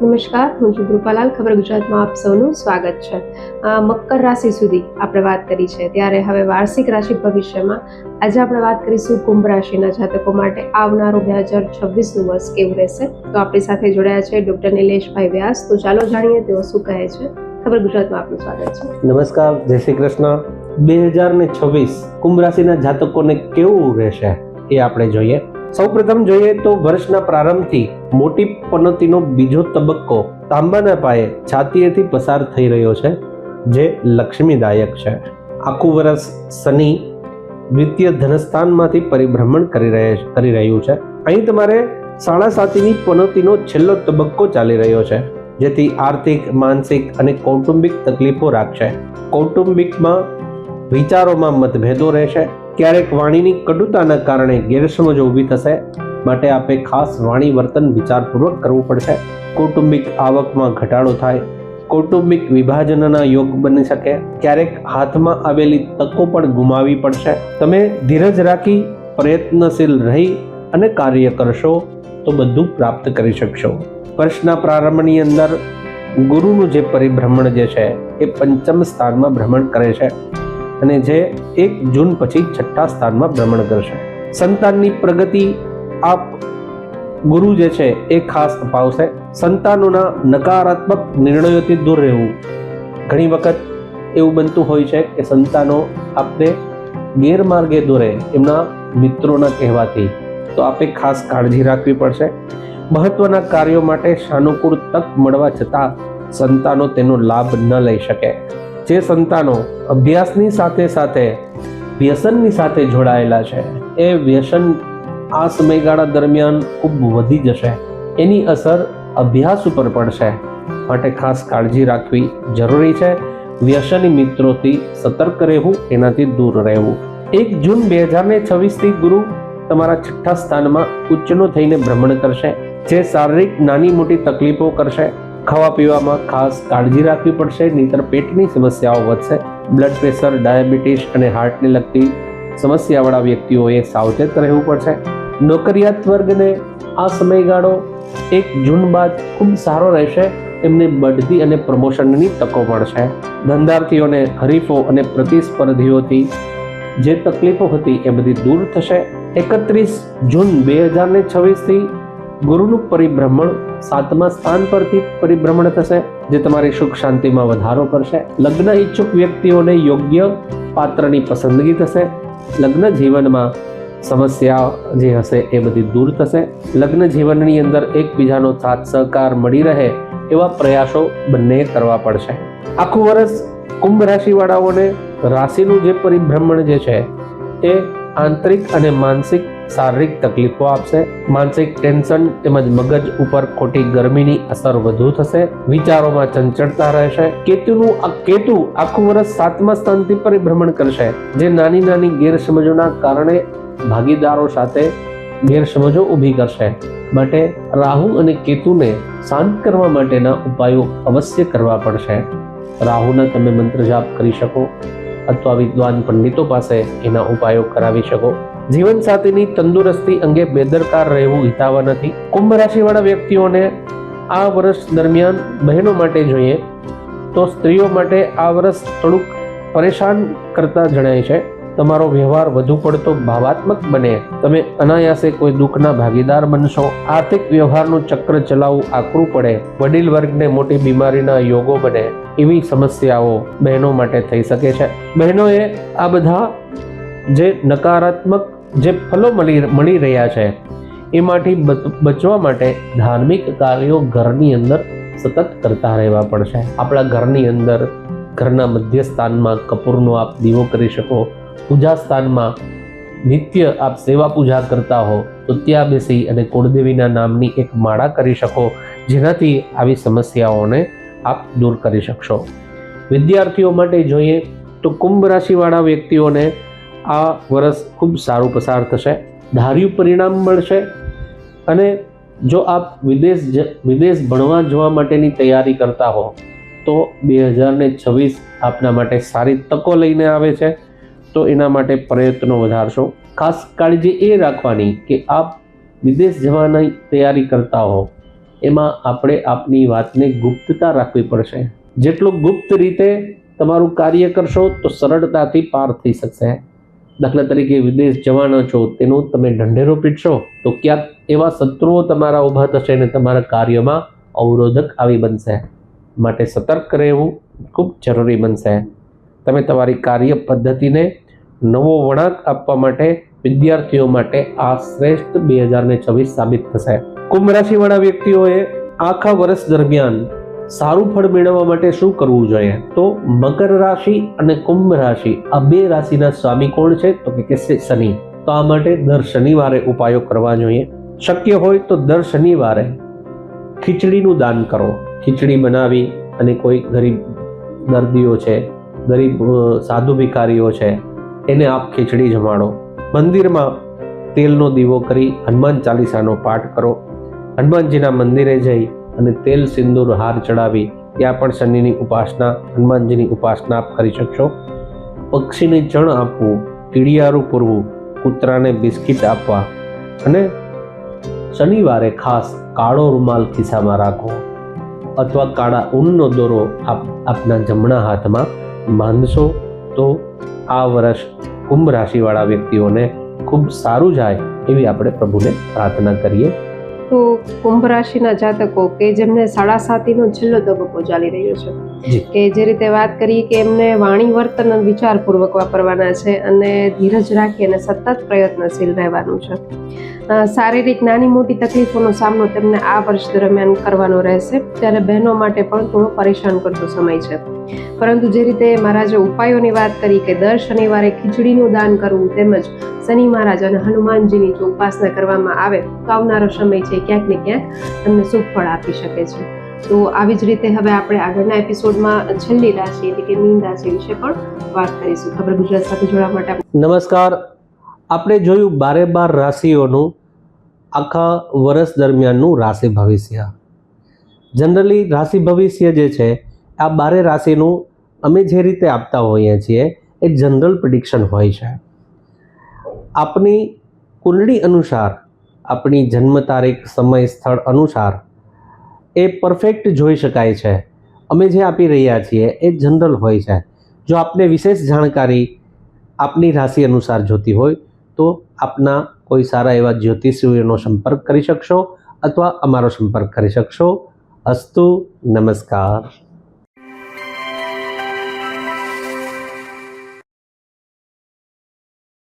નમસ્કાર, હું છું કૃપાલાલ ખબર ગુજરાતમાં આપ સૌનું સ્વાગત છે. મકર રાશિ સુધી આપણે વાત કરી છે. ત્યારે હવે વાર્ષિક રાશિ ભવિષ્યમાં આજે આપણે વાત કરીશું કુંભ રાશિના જાતકો માટે. આવનારું બે હજાર છવ્વીસનું વર્ષ કેવું રહેશે? તો આપણી સાથે જોડાયા છે ડૉક્ટર નિલેશભાઈ વ્યાસ. તો ચાલો જાણીએ તેઓ શું કહે છે. ખબર ગુજરાતમાં આપનું સ્વાગત છે. નમસ્કાર, જય શ્રી કૃષ્ણ. બે હજાર ને છવ્વીસ કુંભ રાશિના જાતકોને કેવું રહેશે એ આપણે જોઈએ. સૌપ્રથમ જોઈએ તો વર્ષના પ્રારંભથી મોટી પનોતીનો બીજો તબક્કો તાંબાના પાયે છાતીએથી પસાર થઈ રહ્યો છે, જે લક્ષ્મીદાયક છે. આખું વર્ષ શનિ દ્વિતીય ધનસ્થાનમાંથી પરિભ્રમણ કરી કરી રહ્યું છે. અહીં તમારે સાડા સાતીની પનોતીનો છેલ્લો તબક્કો ચાલી રહ્યો છે, જેથી આર્થિક, માનસિક અને કૌટુંબિક તકલીફો રાખશે. કૌટુંબિકમાં વિચારોમાં મતભેદો રહેશે ક્યારેક વાણીની કડુતાના કારણે ગેરસમજ ઊભી થશે. માટે આપે ખાસ વાણી વર્તન વિચારપૂર્વક કરવું પડશે. કૌટુંબિક આવકમાં ઘટાડો થાય. કૌટુંબિક વિભાજનના યોગ બની શકે. ક્યારેક હાથમાં આવેલી તકો પણ ગુમાવવી પડશે. તમે ધીરજ રાખી, પ્રયત્નશીલ રહી અને કાર્ય કરશો તો બધું પ્રાપ્ત કરી શકશો. વર્ષના પ્રારંભની અંદર ગુરુનું જે પરિભ્રમણ જે છે, એ પંચમ સ્થાનમાં ભ્રમણ કરે છે. અને જે એક જૂન પછી છઠ્ઠા સ્થાનમાં ભ્રમણ કરશે. સંતાનની પ્રગતિ આપ ગુરુ જે છે એ ખાસ અપાવશે. સંતાનોના નકારાત્મક નિર્ણયોથી દૂર રહેવું. ઘણી વખત એવું બનતું હોય છે કે સંતાનો આપને ગેરમાર્ગે દોરે એમના મિત્રોના કહેવાથી. તો આપે ખાસ કાળજી રાખવી પડશે. મહત્વના કાર્યો માટે સાનુકૂળ તક મળવા છતાં સંતાનો તેનો લાભ ન લઈ શકે. જે સંતાનો અભ્યાસની સાથે સાથે વ્યસનની સાથે જોડાયેલા છે, એ વ્યસન આ સમયગાળા દરમિયાન ખૂબ વધી જશે. એની અસર અભ્યાસ ઉપર પડશે. માટે ખાસ કાળજી રાખવી જરૂરી છે. વ્યસની મિત્રોથી સતર્ક રહેવું, એનાથી દૂર રહેવું. એક જૂન બે હજાર ને છવ્વીસથી ગુરુ તમારા છઠ્ઠા સ્થાનમાં ઉચ્ચનો થઈને ભ્રમણ કરશે, જે શારીરિક નાની મોટી તકલીફો કરશે. ખાવા પીવામાં ખાસ કાળજી રાખવી પડશે, નહીતર પેટની સમસ્યાઓ વધશે. બ્લડ પ્રેશર ડાયાબિટીસ અને હાર્ટને લગતી સમસ્યાવાળા વ્યક્તિઓએ સાવચેત રહેવું પડશે. નોકરિયાત વર્ગને આ સમયગાળો એક જૂન બાદ ખૂબ સારો રહેશે. એમને બઢતી અને પ્રમોશનની તકો મળશે. ધંધાર્થીઓને હરીફો અને પ્રતિસ્પર્ધીઓથી જે તકલીફો હતી એ બધી દૂર થશે. એકત્રીસ જૂન બે હજાર ને છવ્વીસથી ગુરુનું પરિભ્રમણ સાતમા સ્થાન પરથી પરિભ્રમણ થશે, જે તમારી સુખ શાંતિમાં વધારો કરશે. લગ્ન ઈચ્છુક વ્યક્તિઓને યોગ્ય પાત્રની પસંદગી થશે. લગ્ન જીવનમાં સમસ્યા જે હશે એ બધી દૂર થશે. લગ્ન જીવનની અંદર એકબીજાનો સાથ સહકાર મળી રહે એવા પ્રયાસો બંને કરવા પડશે. આખું વર્ષ કુંભ રાશિવાળાઓને રાશિનું જે પરિભ્રમણ જે છે, એ આંતરિક અને માનસિક શારીરિક તકલીફો આપશે. માનસિક ટેન્શન તેમજ મગજ ઉપર ખોટી ગરમીની અસર વધુ થશે. વિચારોમાં ચંચળતા રહેશે. કેતુનું આ કેતુ આખું વર્ષ સાતમા સ્થાનથી પરિભ્રમણ કરશે, જે નાની નાની ગેરસમજોના કારણે ભાગીદારો સાથે ગેરસમજો ઊભી કરશે. માટે રાહુ અને કેતુને શાંત કરવા માટેના ઉપાયો અવશ્ય કરવા પડશે. રાહુના તમે મંત્ર જાપ કરી શકો. અથવા વિદ્વાન પંડિતો પાસે એના ઉપાયો કરાવી શકો. જીવન સાથીની તંદુરસ્તી અંગે બેદરકાર રહેવું હિતાવહ નથી. કુંભ રાશિવાળા વ્યક્તિઓને આ વર્ષ દરમિયાન બહેનો માટે જોઈએ તો સ્ત્રીઓ માટે આ વર્ષ થોડુંક પરેશાન કરતા જણાય છે. તમારો વ્યવહાર વધુ પડતો ભાવાત્મક બને. તમે અનાયાસે કોઈ દુઃખના ભાગીદાર બનશો. આર્થિક વ્યવહારનું ચક્ર ચલાવવું આકરું પડે. વડીલ વર્ગને મોટી બીમારીના યોગો બને. એવી સમસ્યાઓ બહેનો માટે થઈ શકે છે. બહેનોએ આ બધા જે નકારાત્મક જે ફલો મળી મળી રહ્યા છે, એમાંથી બચ- બચવા માટે ધાર્મિક કાર્યો ઘરની અંદર સતત કરતા રહેવા પડશે. આપણા ઘરની અંદર ઘરના મધ્ય સ્થાનમાં કપૂરનો આપ દીવો કરી શકો, પૂજા સ્થાનમાં નિત્ય આપ સેવા પૂજા કરતા હો, તો ત્યાં બેસી અને કુળદેવીના નામની એક માળા કરી શકો, જેનાથી આવી સમસ્યાઓને આપ દૂર કરી શકશો. વિદ્યાર્થીઓ માટે જોઈએ તો કુંભ રાશિવાળા વ્યક્તિઓને આ વર્ષ ખૂબ સારું પસાર થશે, ધાર્યું પરિણામ મળશે અને જો આપ વિદેશ વિદેશ ભણવા જવા માટેની તૈયારી કરતા હો, તો બે હજારને છવ્વીસ આપના માટે સારી તકો લઈને આવે છે. તો એના માટે પ્રયત્નો વધારશો. ખાસ કાળજી એ રાખવાની કે આપ વિદેશ જવાની તૈયારી કરતા હો. એમાં આપણે આપની વાતને ગુપ્તતા રાખવી પડશે. જેટલું ગુપ્ત રીતે તમારું કાર્ય કરશો તો સરળતાથી પાર થઈ શકશે. દાખલા તરીકે વિદેશ જવાના છો, તેનું તમે ઢંઢેરો પીટશો, તો ક્યાંક એવા શત્રુઓ તમારા ઊભા થશે અને તમારા કાર્યમાં અવરોધક આવી બનશે. માટે સતર્ક રહેવું ખૂબ જરૂરી બનશે. તમે તમારી કાર્ય પદ્ધતિને નવો વળાંક આપવા માટે વિદ્યાર્થીઓ માટે આ શ્રેષ્ઠ બે હજાર ને છવ્વીસ સાબિત થશે. કુંભ રાશિવાળા વ્યક્તિઓએ આખા વર્ષ દરમિયાન સારું ફળ મેળવવા માટે શું કરવું જોઈએ? તો મકર રાશિ અને કુંભ રાશિ, આ બે રાશિના સ્વામી કોણ છે? તો કે શનિ. તો આ માટે દર શનિવારે ઉપાયો કરવા જોઈએ. શક્ય હોય તો દર શનિવારે ખીચડીનું દાન કરો. ખીચડી બનાવી અને કોઈ ગરીબ દર્દીઓ છે, ગરીબ સાધુ ભિખારીઓ છે, એને આપ ખીચડી જમાડો. મંદિરમાં તેલનો દીવો કરી હનુમાન ચાલીસાનો પાઠ કરો. હનુમાનજીના મંદિરે જઈ અને તેલ સિંદૂર હાર ચડાવી ત્યાં પણ શનિની ઉપાસના, હનુમાનજીની ઉપાસના આપ કરી શકશો. પક્ષીને ચણ આપવું, કીડિયારું પૂરવું, કૂતરાને બિસ્કિટ આપવા અને શનિવારે ખાસ કાળો રૂમાલ ખિસ્સામાં રાખવો અથવા કાળા ઊનનો દોરો આપ, આપના જમણા હાથમાં બાંધશો તો આ વર્ષ કુંભ રાશિવાળા વ્યક્તિઓને ખૂબ સારું જાય એવી આપણે પ્રભુને પ્રાર્થના કરીએ. તો કુંભ રાશિના જાતકો કે જેમને સાડા સાતીનો છેલ્લો તબક્કો ચાલી રહ્યો છે. કે જે રીતે વાત કરીએ કે એમને વાણી વર્તન વિચારપૂર્વક વાપરવાના છે અને ધીરજ રાખી અને સતત પ્રયત્નશીલ રહેવાનું છે. શારીરિક નાની મોટી તકલીફોનો સામનો તેમને આ વર્ષ દરમિયાન કરવાનો રહેશે. ત્યારે બહેનો માટે પણ થોડો પરેશાન કરતો સમય છે. પરંતુ જે રીતે મહારાજે ઉપાયોની વાત કરી કે દર શનિવારે ખીચડીનું દાન કરવું તેમજ શનિ મહારાજ અને હનુમાનજીની જો ઉપાસના કરવામાં આવે, તો આવનારો સમય છે ક્યાંક ને ક્યાંક તમને શુભ ફળ આપી શકે છે. તો આવી જ રીતે હવે આપણે આગળના એપિસોડમાં છેલ્લી રાશિ એટલે કે મીન રાશિ વિશે પણ વાત કરીશું. ખબર ગુજરાત સાથે જોડવા માટે નમસ્કાર. આપણે જોયું બારે બાર રાશિઓનું આખા વર્ષ દરમિયાનનું રાશિ ભવિષ્ય. જનરલી રાશિ ભવિષ્ય જે છે, આ બારે રાશિનું અમે જે રીતે આપતા હોઈએ છીએ, એ જનરલ પ્રિડિક્શન હોય છે. આપની કુંડળી અનુસાર આપણી જન્મ તારીખ સમય, સ્થળ અનુસાર એ પરફેક્ટ જોઈ શકાય છે. અમે જે આપી રહ્યા છીએ એ જનરલ હોય છે. જો આપને વિશેષ જાણકારી આપની રાશિ અનુસાર જોતી હોય તો આપના કોઈ સારા એવા જ્યોતિષીઓનો સંપર્ક કરી શકશો અથવા અમારો સંપર્ક કરી શકશો. અસ્તુ, નમસ્કાર.